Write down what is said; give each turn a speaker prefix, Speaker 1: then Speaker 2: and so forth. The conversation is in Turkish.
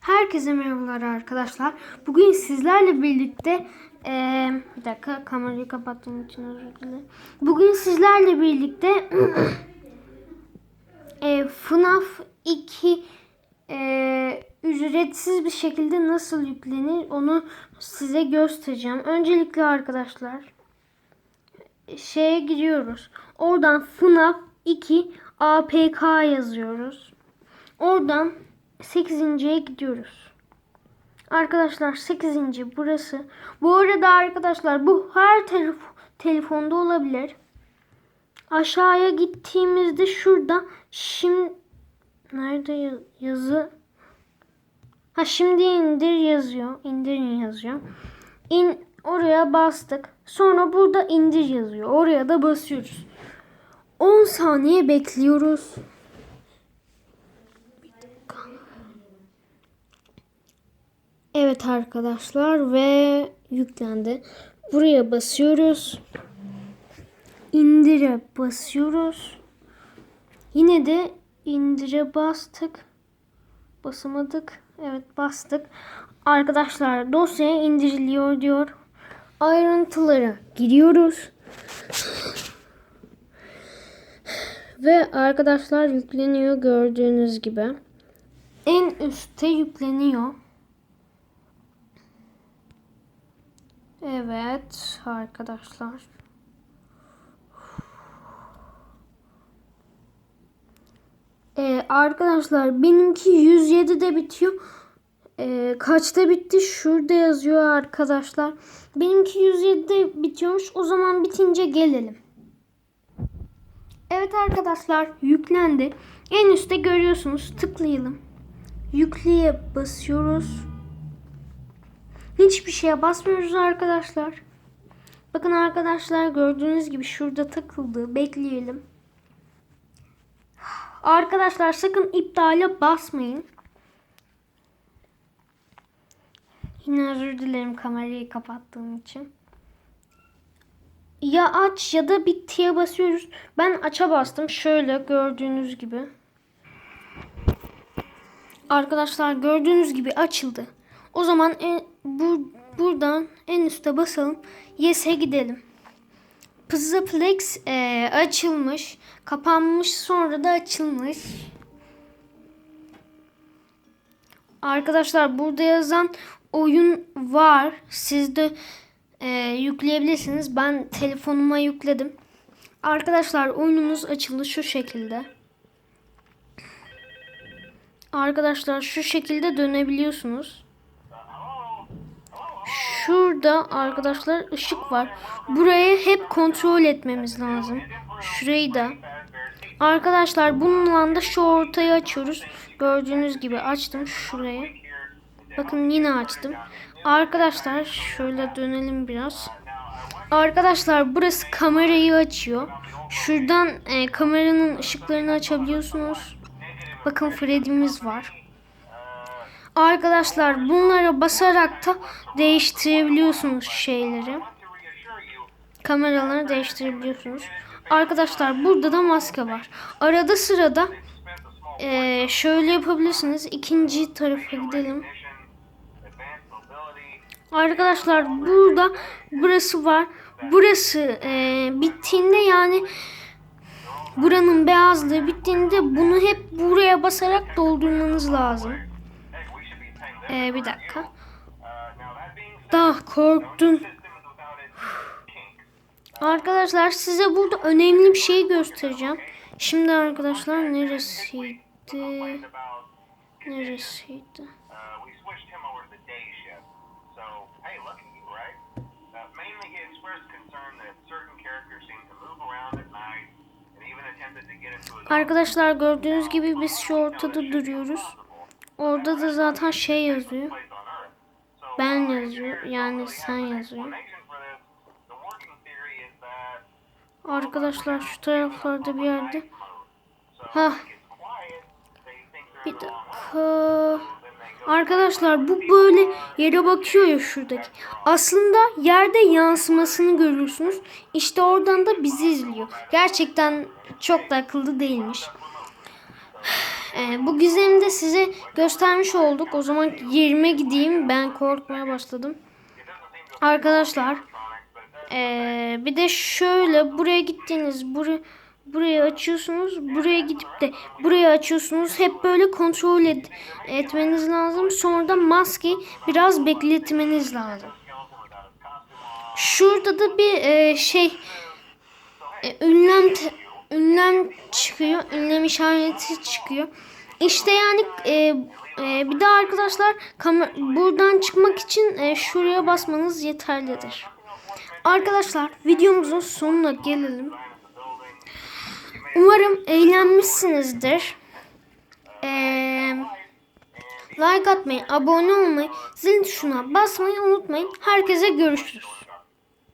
Speaker 1: Herkese merhabalar arkadaşlar. Bugün sizlerle birlikte eee, bir dakika kamerayı kapattığım için özür dilerim. Bugün sizlerle birlikte eee FNAF 2 eee, ücretsiz bir şekilde nasıl yüklenir onu size göstereceğim. Öncelikle arkadaşlar şeye giriyoruz. Oradan FNAF 2 APK yazıyoruz. Oradan 8.ye gidiyoruz. Arkadaşlar 8. burası. Bu arada arkadaşlar bu her telef- telefonda olabilir. Aşağıya gittiğimizde şurada şimdi nerede ya- yazı Ha şimdi indir yazıyor. İndirin yazıyor. İn oraya bastık. Sonra burada indir yazıyor. Oraya da basıyoruz. 10 saniye bekliyoruz. Evet arkadaşlar ve yüklendi. Buraya basıyoruz. İndire basıyoruz. Yine de indire bastık. Basamadık. Evet bastık. Arkadaşlar dosya indiriliyor diyor. Ayrıntılara giriyoruz. Ve arkadaşlar yükleniyor gördüğünüz gibi. En üstte yükleniyor. Evet arkadaşlar. Ee, arkadaşlar benimki 107'de bitiyor. Ee, kaçta bitti? Şurada yazıyor arkadaşlar. Benimki 107'de bitiyormuş. O zaman bitince gelelim. Evet arkadaşlar yüklendi. En üstte görüyorsunuz. Tıklayalım. Yükleye basıyoruz. Hiçbir şeye basmıyoruz arkadaşlar. Bakın arkadaşlar gördüğünüz gibi şurada takıldı. Bekleyelim. Arkadaşlar sakın iptale basmayın. Yine özür dilerim kamerayı kapattığım için. Ya aç ya da bittiye basıyoruz. Ben aça bastım. Şöyle gördüğünüz gibi. Arkadaşlar gördüğünüz gibi açıldı. O zaman en, bu, buradan en üste basalım. Yes'e gidelim. Pizzaplex e, açılmış. Kapanmış sonra da açılmış. Arkadaşlar burada yazan oyun var. Siz de e, yükleyebilirsiniz. Ben telefonuma yükledim. Arkadaşlar oyunumuz açıldı şu şekilde. Arkadaşlar şu şekilde dönebiliyorsunuz. Şurada arkadaşlar ışık var. Burayı hep kontrol etmemiz lazım. Şurayı da. Arkadaşlar bununla da şu ortayı açıyoruz. Gördüğünüz gibi açtım şurayı. Bakın yine açtım. Arkadaşlar şöyle dönelim biraz. Arkadaşlar burası kamerayı açıyor. Şuradan e, kameranın ışıklarını açabiliyorsunuz. Bakın Freddy'miz var. Arkadaşlar bunlara basarak da değiştirebiliyorsunuz şeyleri. Kameraları değiştirebiliyorsunuz. Arkadaşlar burada da maske var. Arada sırada eee, şöyle yapabilirsiniz. İkinci tarafa gidelim. Arkadaşlar burada burası var. Burası eee, bittiğinde yani buranın beyazlığı bittiğinde bunu hep buraya basarak doldurmanız lazım. Ee, bir dakika. Daha korktum. Arkadaşlar size burada önemli bir şey göstereceğim. Şimdi arkadaşlar neresiydi? Neresiydi? Arkadaşlar gördüğünüz gibi biz şu ortada duruyoruz. Orada da zaten şey yazıyor. Ben yazıyor. Yani sen yazıyor. Arkadaşlar şu taraflarda bir yerde.
Speaker 2: they're
Speaker 1: bir dakika. Arkadaşlar bu böyle yere bakıyor ya şuradaki. Aslında yerde yansımasını görüyorsunuz. İşte oradan da bizi izliyor. Gerçekten çok da akıllı değilmiş. Ee, bu gizemi de size göstermiş olduk. O zaman yerime gideyim. Ben korkmaya başladım. Arkadaşlar ee, bir de şöyle buraya gittiğiniz buraya buraya açıyorsunuz. Buraya gidip de buraya açıyorsunuz. Hep böyle kontrol et, etmeniz lazım. Sonra da maskeyi biraz bekletmeniz lazım. Şurada da bir ee, şey e, ünlem ünlem çıkıyor. Ünlem işareti çıkıyor. İşte yani e, e, bir de arkadaşlar buradan çıkmak için e, şuraya basmanız yeterlidir. Arkadaşlar videomuzun sonuna gelelim. Umarım eğlenmişsinizdir. Eee like atmayı, abone olmayı, zil tuşuna basmayı unutmayın. Herkese görüşürüz.